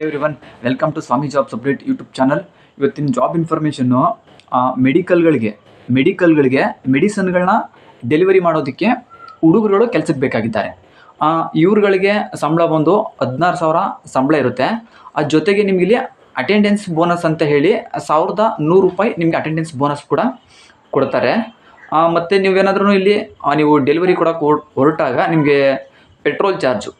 Every welcome to Swami jobs update YouTube channel ಇವತ್ತಿನ job ಇನ್ಫಾರ್ಮೇಷನ್ನು ಮೆಡಿಕಲ್ಗಳಿಗೆ ಮೆಡಿಕಲ್ಗಳಿಗೆ ಮೆಡಿಸನ್ಗಳನ್ನ ಡೆಲಿವರಿ ಮಾಡೋದಕ್ಕೆ ಹುಡುಗರುಗಳು ಕೆಲಸಕ್ಕೆ ಬೇಕಾಗಿದ್ದಾರೆ. ಇವ್ರುಗಳಿಗೆ ಸಂಬಳ ಬಂದು ಹದಿನಾರು ಸಾವಿರ ಸಂಬಳ ಇರುತ್ತೆ. ಅದ್ರ ಜೊತೆಗೆ ನಿಮಗೆ ಇಲ್ಲಿ ಅಟೆಂಡೆನ್ಸ್ ಬೋನಸ್ ಅಂತ ಹೇಳಿ ಸಾವಿರದ ನೂರು ರೂಪಾಯಿ ನಿಮಗೆ ಅಟೆಂಡೆನ್ಸ್ ಬೋನಸ್ ಕೂಡ ಕೊಡ್ತಾರೆ. ಮತ್ತು ನೀವೇನಾದ್ರೂ ಇಲ್ಲಿ ನೀವು ಡೆಲಿವರಿ ಕೊಡೋಕೆ ಹೊರಟಾಗ ನಿಮಗೆ ಪೆಟ್ರೋಲ್ ಚಾರ್ಜು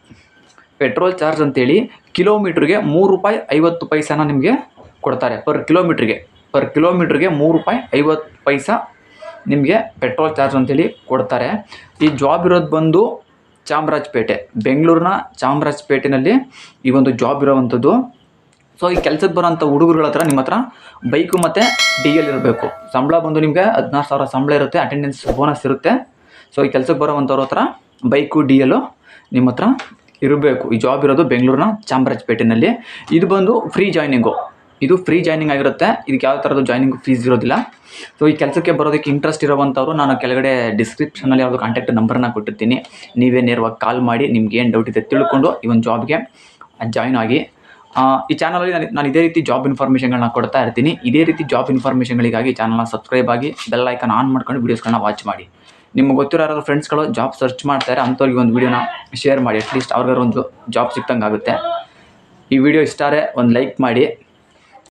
ಪೆಟ್ರೋಲ್ ಚಾರ್ಜ್ ಅಂತೇಳಿ ಕಿಲೋಮೀಟ್ರಿಗೆ ಮೂರು ರೂಪಾಯಿ ಐವತ್ತು ಪೈಸಾನ ನಿಮಗೆ ಕೊಡ್ತಾರೆ. ಪರ್ ಕಿಲೋಮೀಟ್ರಿಗೆ ಪರ್ ಕಿಲೋಮೀಟ್ರಿಗೆ ಮೂರು ರೂಪಾಯಿ ಐವತ್ತು ಪೈಸ ನಿಮಗೆ ಪೆಟ್ರೋಲ್ ಚಾರ್ಜ್ ಅಂತೇಳಿ ಕೊಡ್ತಾರೆ. ಈ ಜಾಬ್ ಇರೋದು ಬಂದು ಚಾಮರಾಜಪೇಟೆ, ಬೆಂಗಳೂರಿನ ಚಾಮರಾಜಪೇಟೆನಲ್ಲಿ ಈ ಒಂದು ಜಾಬ್ ಇರೋವಂಥದ್ದು. ಸೊ ಈ ಕೆಲಸಕ್ಕೆ ಬರೋಂಥ ಹುಡುಗರುಗಳ ಹತ್ರ ನಿಮ್ಮ ಹತ್ರ ಬೈಕು ಮತ್ತು ಡಿ ಎಲ್ ಇರಬೇಕು. ಸಂಬಳ ಬಂದು ನಿಮಗೆ ಹದಿನಾರು ಸಾವಿರ ಸಂಬಳ ಇರುತ್ತೆ ಅಟೆಂಡೆನ್ಸ್ ಬೋನಸ್ ಇರುತ್ತೆ. ಸೊ ಈ ಕೆಲಸಕ್ಕೆ ಬರೋವಂಥವ್ರ ಹತ್ರ ಬೈಕು ಡಿ ಎಲ್ಲು ನಿಮ್ಮ ಹತ್ರ ಇರಬೇಕು. ಈ ಜಾಬ್ ಇರೋದು ಬೆಂಗಳೂರಿನ ಚಾಮರಾಜಪೇಟೆನಲ್ಲಿ. ಇದು ಬಂದು ಫ್ರೀ ಜಾಯ್ನಿಂಗು ಇದು ಫ್ರೀ ಜಾಯ್ನಿಂಗ್ ಆಗಿರುತ್ತೆ. ಇದಕ್ಕೆ ಯಾವ ಥರದ್ದು ಜಾಯ್ನಿಂಗ್ ಫೀಸ್ ಇರೋದಿಲ್ಲ. ಸೊ ಈ ಕೆಲಸಕ್ಕೆ ಬರೋದಕ್ಕೆ ಇಂಟ್ರೆಸ್ಟ್ ಇರೋವಂಥವ್ರು, ನಾನು ಕೆಳಗಡೆ ಡಿಸ್ಕ್ರಿಪ್ಷನಲ್ಲಿ ಯಾವುದು ಕಾಂಟ್ಯಾಕ್ಟ್ ನಂಬರ್ನ ಕೊಟ್ಟಿರ್ತೀನಿ. ನೀವೇ ನೇರವಾಗಿ ಕಾಲ್ ಮಾಡಿ, ನಿಮ್ಗೆ ಏನು ಡೌಟ್ ಇದೆ ತಿಳ್ಕೊಂಡು ಈ ಒಂದು ಜಾಬ್ಗೆ ಜಾಯ್ನ್ ಆಗಿ. ಈ ಚಾನಲಲ್ಲಿ ನಾನು ನಾನು ಇದೇ ರೀತಿ ಜಾಬ್ ಇನ್ಫಾರ್ಮೇಷನ್ಗಳನ್ನ ಕೊಡ್ತಾ ಇರ್ತೀನಿ. ಇದೇ ರೀತಿ ಜಾಬ್ ಇನ್ಫಾರ್ಮೇಷನ್ಗಳಿಗಾಗಿ ಚಾನಲ್ನ ಸಬ್ಸ್ಕ್ರೈಬ್ ಆಗಿ ಬೆಲ್ ಐಕನ್ ಆನ್ ಮಾಡ್ಕೊಂಡು ವೀಡಿಯೋಸ್ಗಳನ್ನ ವಾಚ್ ಮಾಡಿ. ನಿಮ್ಗೆ ಗೊತ್ತಿರೋ ಯಾರಾದ್ರು ಫ್ರೆಂಡ್ಸ್ಗಳು ಜಾಬ್ ಸರ್ಚ್ ಮಾಡ್ತಾರೆ ಅಂಥವ್ರಿಗೆ ಒಂದು ವೀಡಿಯೋನ ಶೇರ್ ಮಾಡಿ ಅಟ್ಲೀಸ್ಟ್ ಅವ್ರಿಗಾರು ಒಂದು ಜಾಬ್ ಸಿಕ್ಕಂಗೆ ಆಗುತ್ತೆ ಈ ವಿಡಿಯೋ ಇಷ್ಟಾರೆ ಒಂದು ಲೈಕ್ ಮಾಡಿ.